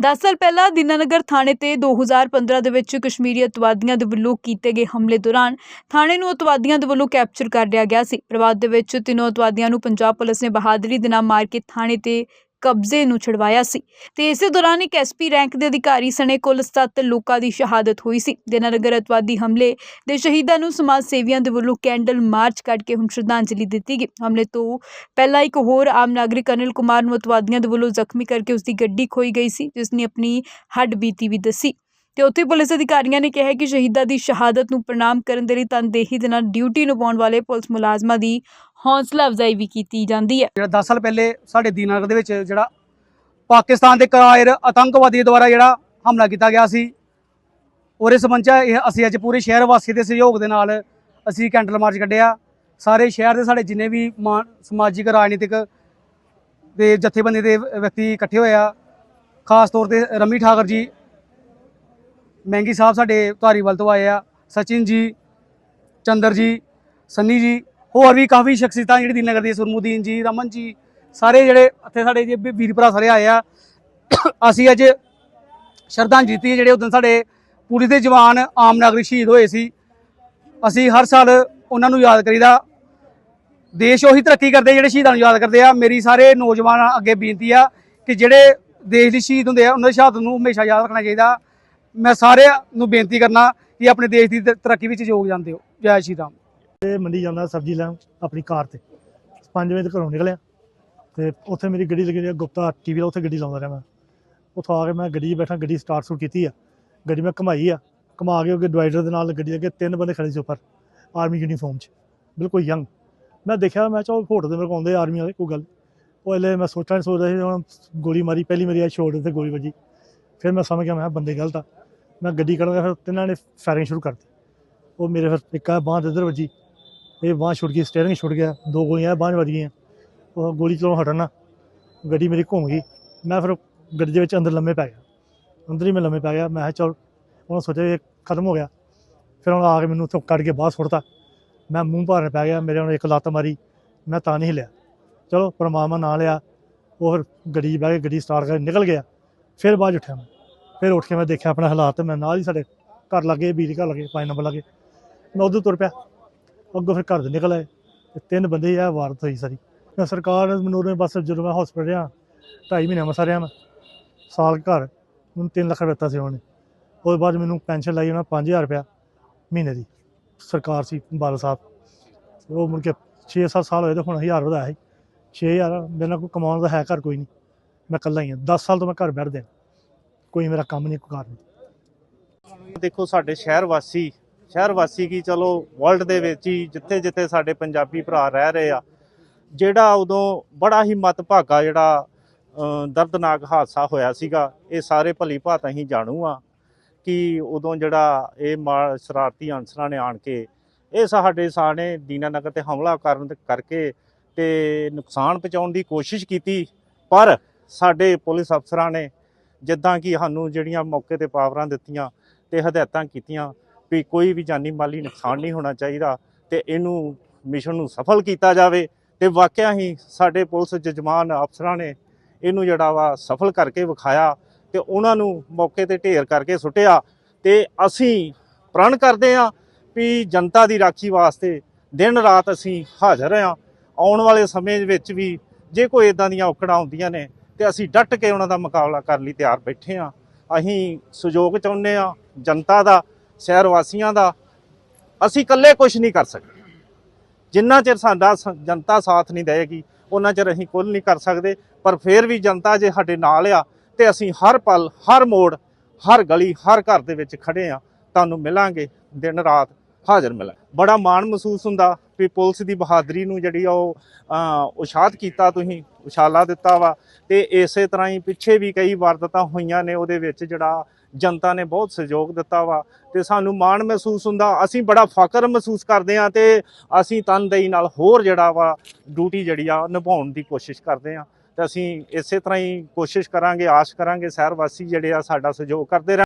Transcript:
10 ਸਾਲ ਪਹਿਲਾਂ ਦੀਨਾਨਗਰ ਥਾਣੇ ਤੇ 2015 ਦੇ ਵਿੱਚ ਕਸ਼ਮੀਰੀ ਅਤਵਾਦੀਆਂ ਦੇ ਵੱਲੋਂ ਕੀਤੇ ਗਏ ਹਮਲੇ ਦੌਰਾਨ ਥਾਣੇ ਨੂੰ ਅਤਵਾਦੀਆਂ ਦੇ ਵੱਲੋਂ ਕੈਪਚਰ ਕਰ ਲਿਆ ਗਿਆ ਸੀ। ਪ੍ਰਵਾਦ ਦੇ ਵਿੱਚ ਤਿੰਨੋਂ ਅਤਵਾਦੀਆਂ ਨੂੰ ਪੰਜਾਬ ਪੁਲਿਸ ਨੇ ਬਹਾਦਰੀ ਦੇ ਨਾਲ ਮਾਰ ਕੇ ਥਾਣੇ ਤੇ ਕਬਜ਼ੇ ਨੂੰ ਛੁਡਵਾਇਆ ਸੀ ਤੇ ਇਸੇ ਦੌਰਾਨ ਇੱਕ ਐਸਪੀ ਰੈਂਕ ਦੇ ਅਧਿਕਾਰੀ ਸਣੇ ਕੁੱਲ 7 ਲੋਕਾਂ ਦੀ ਸ਼ਹਾਦਤ ਹੋਈ ਸੀ। ਦੀਨਾਨਗਰ ਅਤਵਾਦੀ ਹਮਲੇ ਦੇ ਸ਼ਹੀਦਾਂ ਨੂੰ ਸਮਾਜ ਸੇਵੀਆਂ ਦੇ ਵੱਲੋਂ ਕੈਂਡਲ ਮਾਰਚ ਕੱਢ ਕੇ ਹੁਣ ਸ਼ਰਧਾਂਜਲੀ ਦਿੱਤੀ ਗਈ। ਹਮਲੇ ਤੋਂ ਪਹਿਲਾਂ ਇੱਕ ਹੋਰ ਆਮ ਨਾਗਰਿਕ ਅਨਿਲ ਕੁਮਾਰ ਨੂੰ ਅਤਵਾਦੀਆਂ ਦੇ ਵੱਲੋਂ ਜ਼ਖਮੀ ਕਰਕੇ ਉਸ ਦੀ ਗੱਡੀ ਖੋਈ ਗਈ ਸੀ ਜਿਸ ਨੇ ਆਪਣੀ ਹੱਡ ਬੀਤੀ ਵੀ ਦੱਸੀ। ਤੇ ਉੱਥੇ ਪੁਲਿਸ ਅਧਿਕਾਰੀਆਂ ਨੇ ਕਿਹਾ ਕਿ ਸ਼ਹੀਦਾਂ ਦੀ ਸ਼ਹਾਦਤ ਨੂੰ ਪ੍ਰਣਾਮ ਕਰਨ ਦੇ ਲਈ ਤਨਦੇਹੀ ਦੇ ਨਾਲ ਡਿਊਟੀ ਨਿਭਾਉਣ ਵਾਲੇ ਪੁਲਿਸ ਮੁਲਾਜ਼ਮਾਂ ਦੀ ਹੌਸਲਾ ਅਫਜ਼ਾਈ ਵੀ ਕੀਤੀ ਜਾਂਦੀ ਹੈ। ਜਿਹੜਾ 10 ਸਾਲ ਪਹਿਲੇ ਸਾਡੇ ਦੀਨਾਨਗਰ ਦੇ ਵਿੱਚ ਜਿਹੜਾ ਪਾਕਿਸਤਾਨ ਦੇ ਕਾਇਰ ਆਤੰਕਵਾਦੀ ਦੁਆਰਾ ਜਿਹੜਾ ਹਮਲਾ ਕੀਤਾ ਗਿਆ ਸੀ, ਉਹਦੇ ਸੰਬੰਧ ਇਹ ਅਸੀਂ ਅੱਜ ਪੂਰੇ ਸ਼ਹਿਰ ਵਾਸੀ ਦੇ ਸਹਿਯੋਗ ਦੇ ਨਾਲ ਅਸੀਂ ਕੈਂਡਲ ਮਾਰਚ ਕੱਢਿਆ। ਸਾਰੇ ਸ਼ਹਿਰ ਦੇ ਸਾਡੇ ਜਿੰਨੇ ਵੀ ਮਾ- ਸਮਾਜਿਕ, ਰਾਜਨੀਤਿਕ ਦੇ ਜਥੇਬੰਦੀ ਦੇ ਵਿਅਕਤੀ ਇਕੱਠੇ ਹੋਏ ਆ, ਖਾਸ ਤੌਰ ਤੇ ਰਮੀ ਠਾਕਰ ਜੀ ਮਹਿੰਗੀ ਸਾਹਿਬ ਸਾਡੇ ਧਾਰੀਵਾਲ ਤੋਂ ਆਏ ਆ, ਸਚਿਨ ਜੀ, ਚੰਦਰ ਜੀ, ਸੰਨੀ ਜੀ, ਹੋਰ ਵੀ ਕਾਫੀ ਸ਼ਖਸੀਅਤਾਂ ਜਿਹੜੀ ਦੀਨਨਗਰ ਦੀ ਸੁਰਮੁਦੀਨ ਜੀ, ਰਮਨ ਜੀ, ਸਾਰੇ ਜਿਹੜੇ ਇੱਥੇ ਸਾਡੇ ਜੇ ਵੀ- ਵੀਰ ਭਰਾ ਸਾਰੇ ਆਏ ਆ, ਅਸੀਂ ਅੱਜ ਸ਼ਰਧਾਂਜਲੀ ਦਿੱਤੀ ਹੈ, ਜਿਹੜੇ ਉਦੋਂ ਸਾਡੇ ਪੁਲਿਸ ਦੇ ਜਵਾਨ ਆਮ ਨਾਗਰਿਕ ਸ਼ਹੀਦ ਹੋਏ ਸੀ। ਅਸੀਂ ਹਰ ਸਾਲ ਉਹਨਾਂ ਨੂੰ ਯਾਦ ਕਰੀਦਾ। ਦੇਸ਼ ਉਹੀ ਤਰੱਕੀ ਕਰਦੇ ਜਿਹੜੇ ਸ਼ਹੀਦਾਂ ਨੂੰ ਯਾਦ ਕਰਦੇ ਆ। ਮੇਰੀ ਸਾਰੇ ਨੌਜਵਾਨ ਅੱਗੇ ਬੇਨਤੀ ਆ ਕਿ ਜਿਹੜੇ ਦੇਸ਼ ਦੇ ਸ਼ਹੀਦ ਹੁੰਦੇ ਆ, ਉਹਨਾਂ ਦੀ ਸ਼ਹਾਦਤ ਨੂੰ ਹਮੇਸ਼ਾ ਯਾਦ ਰੱਖਣਾ ਚਾਹੀਦਾ। ਮੈਂ ਸਾਰਿਆਂ ਨੂੰ ਬੇਨਤੀ ਕਰਨਾ ਕਿ ਆਪਣੇ ਦੇਸ਼ ਦੀ ਤਰੱਕੀ ਵਿੱਚ ਯੋਗ ਜਾਂਦੇ ਹੋ। ਜੈ ਸ਼੍ਰੀ ਰਾਮ। ਤੇ ਮੰਡੀ ਜਾਂਦਾ ਸਬਜ਼ੀ ਲੈਣ ਆਪਣੀ ਕਾਰ ਤੇ। 5 ਵਜੇ ਘਰੋਂ ਨਿਕਲਿਆ ਤੇ ਉੱਥੇ ਮੇਰੀ ਗੱਡੀ ਲੱਗੀ ਰਹੀ ਗੁਪਤਾ ਟੀਵੀ ਦਾ, ਉੱਥੇ ਗੱਡੀ ਲਾਉਂਦਾ ਰਿਹਾ ਮੈਂ। ਉੱਥੋਂ ਆ ਕੇ ਮੈਂ ਗੱਡੀ 'ਚ ਬੈਠਾ, ਗੱਡੀ ਸਟਾਰਟ ਸ਼ੁਰੂ ਕੀਤੀ ਆ। ਗੱਡੀ ਮੈਂ ਘਮਾਈ ਆ। ਘਮਾ ਕੇ ਅੱਗੇ ਡਿਵਾਈਡਰ ਦੇ ਨਾਲ ਗੱਡੀ ਅੱਗੇ ਤਿੰਨ ਬੰਦੇ ਖੜੇ ਸੀ ਉੱਪਰ ਆਰਮੀ ਯੂਨੀਫਾਰਮ 'ਚ। ਬਿਲਕੁਲ ਯੰਗ ਮੈਂ ਦੇਖਿਆ, ਮੈਂ ਚਾਹ ਫੋਟੋ ਦੇ ਮੇਰੇ ਕੋਲ ਆਉਂਦੇ ਆਰਮੀ ਵਾਲੇ, ਕੋਈ ਗੱਲ ਉਹ ਹਲੇ ਮੈਂ ਸੋਚਾਂ ਨਹੀਂ ਸੋਚ ਸੀ, ਹੁਣ ਗੋਲੀ ਮਾਰੀ, ਪਹਿਲੀ ਮੇਰੀ ਆ ਸ਼ੋਲਡਰ ਤੇ ਗੋਲੀ ਵੱਜੀ। ਫਿਰ ਮੈਂ ਸਮਝ ਗਿਆ, ਮੈਂ ਕਿਹਾ ਬੰਦੇ ਗਲਤ ਆ। ਮੈਂ ਗੱਡੀ ਕੱਢਦਾ ਫਿਰ ਤਿੰਨਾਂ ਨੇ ਫਾਇਰਿੰਗ ਸ਼ੁਰੂ ਕਰਤੀ ਉਹ ਮੇਰੇ ਫਿਰ ਇੱਕ ਬਾਂਹ ਤੇ ਇੱਧਰ ਵੱਜੀ, ਇਹ ਬਾਂਹ ਛੁੱਟ ਗਈ ਸਟੀਅਰਿੰਗ ਛੁੱਟ ਗਿਆ, ਦੋ ਗੋਲੀਆਂ, ਬਾਂਹ ਵੱਜ ਗਈਆਂ। ਉਹ ਗੋਲੀ ਚਲਾਉਣੋਂ ਹਟਣਾ ਗੱਡੀ ਮੇਰੀ ਘੁੰਮ ਗਈ, ਮੈਂ ਫਿਰ ਗੱਡੀ ਦੇ ਵਿੱਚ ਅੰਦਰ ਲੰਮੇ ਪੈ ਗਿਆ। ਅੰਦਰ ਹੀ ਮੈਂ ਲੰਮੇ ਪੈ ਗਿਆ, ਮੈਂ ਕਿਹਾ ਚੱਲ, ਉਹਨਾਂ ਸੋਚਿਆ ਇਹ ਖਤਮ ਹੋ ਗਿਆ। ਫਿਰ ਉਹਨਾਂ ਆ ਕੇ ਮੈਨੂੰ ਉੱਥੋਂ ਕੱਢ ਕੇ ਬਾਹਰ ਸੁੱਟਤਾ। ਮੈਂ ਮੂੰਹ ਭਾਰਨ ਪੈ ਗਿਆ, ਮੇਰੇ ਉਹਨੇ ਇੱਕ ਲੱਤ ਮਾਰੀ, ਮੈਂ ਤਾਂ ਨਹੀਂ ਲਿਆ ਚਲੋ, ਪਰਮਾਤਮਾ ਨਾਂ ਲਿਆ ਉਹ ਫਿਰ ਗੱਡੀ 'ਚ ਬਹਿ ਕੇ ਗੱਡੀ ਸਟਾਰਟ ਕਰਕੇ ਨਿਕਲ ਗਿਆ, ਫਿਰ ਬਾਅਦ 'ਚ ਉੱਠਿਆ ਮੈਂ। ਫਿਰ ਉੱਠ ਕੇ ਮੈਂ ਦੇਖਿਆ ਆਪਣਾ ਹਾਲਾਤ ਤੇ ਮੈਂ ਨਾਲ ਹੀ ਸਾਡੇ ਘਰ ਲੱਗੇ, ਬਿਜਲੀ ਘਰ ਲੱਗੇ ਪੰਜ ਨੰਬਰ ਲੱਗੇ। ਮੈਂ ਉਧਰ ਤੁਰ ਪਿਆ। ਅੱਗੋਂ ਫਿਰ ਘਰ ਦੇ ਨਿਕਲ ਆਏ ਤੇ ਤਿੰਨ ਬੰਦੇ ਇਹ ਵਾਰਤ ਹੋਈ ਸਾਰੀ। ਮੈਂ ਸਰਕਾਰ ਮੈਨੂੰ ਉਹਨੇ ਬਸ ਜਦੋਂ ਮੈਂ ਹਸਪੀਟਲ ਰਿਹਾ, ਢਾਈ ਮਹੀਨੇ ਮਸਾ ਰਿਹਾ ਮੈਂ, ਸਾਲ ਘਰ, ਮੈਨੂੰ 3 ਲੱਖ ਰੁਪਏ ਦਿੱਤਾ ਸੀ ਉਹਨੇ। ਉਹਦੇ ਬਾਅਦ ਮੈਨੂੰ ਪੈਨਸ਼ਨ ਲਾਈ ਉਹਨਾਂ 5000 ਰੁਪਇਆ ਮਹੀਨੇ ਦੀ, ਸਰਕਾਰ ਸੀ ਬਾਲ ਸਾਹਿਬ। ਉਹ ਮੁੜ ਕੇ 6-7 ਸਾਲ ਹੋਏ ਤੇ ਹੁਣ 1000 ਵਧਾਇਆ ਸੀ। 6000 ਮੇਰੇ ਨਾਲ ਕੋਈ ਕਮਾਉਣ ਦਾ ਹੈ ਘਰ ਕੋਈ ਨਹੀਂ। ਮੈਂ ਇਕੱਲਾ ਹੀ ਹਾਂ। 10 ਸਾਲ ਤੋਂ ਮੈਂ ਘਰ ਬੈਠਦੇ ਹਾਂ। ਕੋਈ ਮੇਰਾ ਕੰਮ ਨਹੀਂ, ਕੋਈ ਕਾਰ ਨਹੀਂ। ਦੇਖੋ, ਸਾਡੇ ਸ਼ਹਿਰ ਵਾਸੀ ਸ਼ਹਿਰ ਵਾਸੀ ਕੀ ਚਲੋ ਵਰਲਡ ਦੇ ਵਿੱਚ ਹੀ ਜਿੱਥੇ ਜਿੱਥੇ ਸਾਡੇ ਪੰਜਾਬੀ ਭਰਾ ਰਹਿ ਰਹੇ ਆ, ਜਿਹੜਾ ਉਦੋਂ ਬੜਾ ਹੀ ਮਤਭਾਗਾ ਜਿਹੜਾ ਦਰਦਨਾਕ ਹਾਦਸਾ ਹੋਇਆ ਸੀਗਾ, ਇਹ ਸਾਰੇ ਭਲੀ ਭਾਤ ਅਸੀਂ ਜਾਣੂ ਆ ਕਿ ਉਦੋਂ ਜਿਹੜਾ ਇਹ ਮਾ- ਸ਼ਰਾਰਤੀ ਅਨਸਰਾਂ ਨੇ ਆਣ ਕੇ, ਇਹ ਸਾਡੇ ਸਾਨੇ ਦੀਨਾਨਗਰ ਤੇ ਹਮਲਾ ਕਰਨ ਕਰਕੇ ਤੇ ਨੁਕਸਾਨ ਪਹੁੰਚਾਉਣ ਦੀ ਕੋਸ਼ਿਸ਼ ਕੀਤੀ, ਪਰ ਸਾਡੇ ਪੁਲਿਸ ਅਫਸਰਾਂ ਨੇ ਜਿੱਦਾਂ ਕਿ ਸਾਨੂੰ ਜਿਹੜੀਆਂ ਮੌਕੇ ਤੇ ਪਾਵਰਾਂ ਦਿੱਤੀਆਂ ਤੇ ਹਦਾਇਤਾਂ ਕੀਤੀਆਂ ਵੀ ਕੋਈ ਵੀ ਜਾਨੀ ਮਾਲੀ ਨੁਕਸਾਨ ਨਹੀਂ ਹੋਣਾ ਚਾਹੀਦਾ ਤੇ ਇਹਨੂੰ ਮਿਸ਼ਨ ਨੂੰ ਸਫਲ ਕੀਤਾ ਜਾਵੇ ਤੇ ਵਾਕਿਆ ਹੀ ਸਾਡੇ ਪੁਲਿਸ ਜਜਮਾਨ ਅਫਸਰਾਂ ਨੇ ਇਹਨੂੰ ਜਿਹੜਾ ਵਾ ਸਫਲ ਕਰਕੇ ਵਿਖਾਇਆ ਤੇ ਉਹਨਾਂ ਨੂੰ ਮੌਕੇ ਤੇ ਢੇਰ ਕਰਕੇ ਸੁੱਟਿਆ ਤੇ ਅਸੀਂ ਪ੍ਰਣ ਕਰਦੇ ਆ ਵੀ ਜਨਤਾ ਦੀ ਰਾਖੀ ਵਾਸਤੇ ਦਿਨ ਰਾਤ ਅਸੀਂ ਹਾਜ਼ਰ ਆ ਆਉਣ ਵਾਲੇ ਸਮੇਂ ਵਿੱਚ ਵੀ ਜੇ ਕੋਈ ਇਦਾਂ ਦੀਆਂ ਔਕੜਾਂ ਹੁੰਦੀਆਂ ਨੇ ਤੇ ਅਸੀਂ ਡਟ ਕੇ ਉਹਨਾਂ ਦਾ ਮੁਕਾਬਲਾ ਕਰਨ ਲਈ ਤਿਆਰ ਬੈਠੇ ਆ ਅਸੀਂ ਸਹਿਯੋਗ ਚਾਹੁੰਦੇ ਆ ਜਨਤਾ ਦਾ ਸ਼ਹਿਰ ਵਾਸੀਆਂ ਦਾ। ਅਸੀਂ ਇਕੱਲੇ ਕੁਝ ਨਹੀਂ ਕਰ ਸਕਦੇ। ਜਿੰਨਾ ਚਿਰ ਸਾਡਾ ਸ- ਜਨਤਾ ਸਾਥ ਨਹੀਂ ਦੇਗੀ ਉਹਨਾਂ ਚਿਰ ਅਸੀਂ ਕੁਝ ਨਹੀਂ ਕਰ ਸਕਦੇ। ਪਰ ਫਿਰ ਵੀ ਜਨਤਾ ਜੇ ਸਾਡੇ ਨਾਲ ਆ ਤੇ ਅਸੀਂ ਹਰ ਪਲ, ਹਰ ਮੋੜ, ਹਰ ਗਲੀ, ਹਰ ਘਰ ਦੇ ਵਿੱਚ ਖੜੇ ਆ ਤੁਹਾਨੂੰ ਮਿਲਾਂਗੇ ਦਿਨ ਰਾਤ। ਹਾਜ਼ਰ ਮਿਲਾਂ ਬੜਾ ਮਾਣ ਮਹਿਸੂਸ ਹੁੰਦਾ ਵੀ ਪੁਲਿਸ ਦੀ ਬਹਾਦਰੀ ਨੂੰ ਜਿਹੜੀ ਆ ਉਹ ਅ, ਉਸ਼ਾਦ ਕੀਤਾ ਤੁਸੀਂ ਉਛਾਲਾ ਦਿੱਤਾ ਵਾ। ਤੇ ਇਸੇ ਤਰ੍ਹਾਂ ਹੀ ਪਿੱਛੇ ਵੀ ਕਈ ਵਾਰਦਾਤਾਂ ਹੋਈਆਂ ਨੇ ਉਹਦੇ ਵਿੱਚ ਜਿਹੜਾ ਜਨਤਾ ਨੇ ਬਹੁਤ ਸਹਿਯੋਗ ਦਿੱਤਾ ਵਾ। ਤੇ ਸਾਨੂੰ ਮਾਣ ਮਹਿਸੂਸ ਹੁੰਦਾ ਅਸੀਂ ਬੜਾ ਫਖਰ ਮਹਿਸੂਸ ਕਰਦੇ ਆ ਤੇ ਅਸੀਂ ਤਨਦੇਹੀ ਨਾਲ ਹੋਰ ਜਿਹੜਾ ਵਾ ਡਿਊਟੀ ਜਿਹੜੀ ਆ ਨਿਭਾਉਣ ਦੀ ਕੋਸ਼ਿਸ਼ ਕਰਦੇ ਆ ਤੇ ਅਸੀਂ ਇਸੇ ਤਰ੍ਹਾਂ ਹੀ ਕੋਸ਼ਿਸ਼ ਕਰਾਂਗੇ ਆਸ ਕਰਾਂਗੇ ਸ਼ਹਿਰ ਵਾਸੀ ਜਿਹੜੇ ਆ ਸਾਡਾ ਸਹਿਯੋਗ ਕਰਦੇ ਰਹਿਣ।